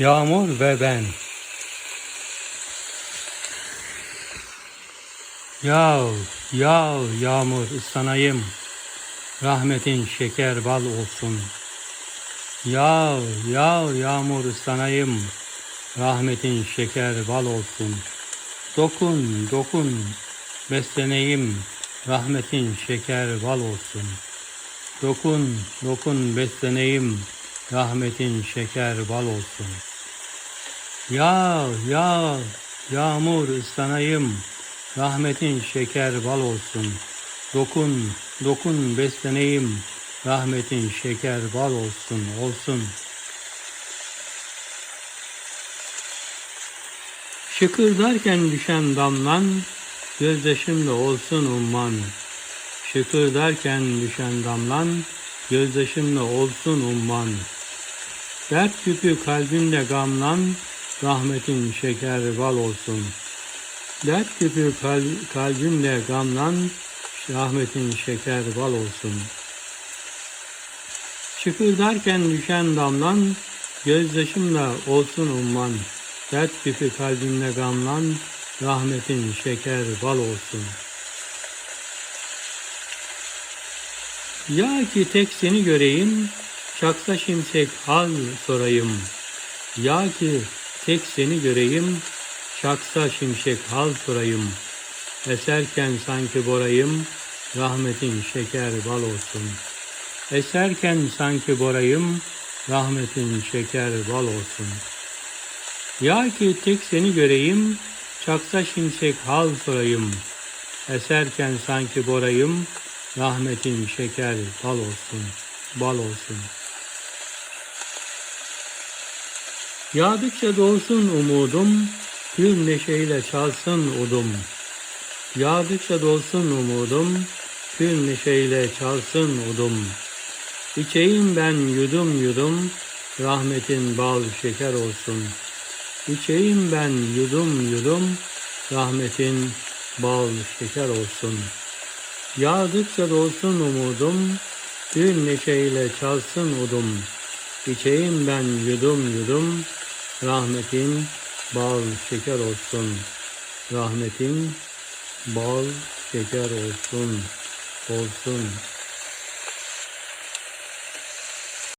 Yağmur ve ben. Yağ, yağ, yağmur ıslanayım. Rahmetin şeker bal olsun. Yağ, yağ, yağmur ıslanayım. Rahmetin şeker bal olsun. Dokun, dokun, besleneyim. Rahmetin şeker bal olsun. Dokun, dokun, besleneyim. Rahmetin şeker bal olsun. Yağ, yağ, yağmur ıslanayım. Rahmetin şeker bal olsun. Dokun, dokun, besleneyim. Rahmetin şeker bal olsun, olsun. Şıkırdarken düşen damlan, gözyaşımla olsun umman. Şıkırdarken düşen damlan, gözyaşımla olsun umman. Dert yükü kalbimle gamlan, rahmetin şeker bal olsun. Dert yükü kal kalbimle gamlan, rahmetin şeker bal olsun. Şıkırdarken düşen damlan, gözyaşımla olsun umman. Dert yükü kalbimle gamlan, rahmetin şeker bal olsun. Ya ki tek seni göreyim, çaksa şimşek hal sorayım. Ya ki tek seni göreyim, çaksa şimşek hal sorayım. Eserken sanki borayım, rahmetin şeker bal olsun. Eserken sanki borayım, rahmetin şeker bal olsun. Ya ki tek seni göreyim, çaksa şimşek hal sorayım. Eserken sanki borayım, rahmetin şeker bal olsun, bal olsun. Yağdıkça dolsun umudum, gül neşeyle çalsın udum. Yağdıkça dolsun umudum, gül neşeyle çalsın udum. İçeyim ben yudum yudum, rahmetin bal şeker olsun. İçeyim ben yudum yudum, rahmetin bal şeker olsun. Yağdıkça dolsun umudum, gül neşeyle çalsın udum. İçeyim ben yudum yudum, rahmetin bal şeker olsun. Rahmetin bal şeker olsun, olsun.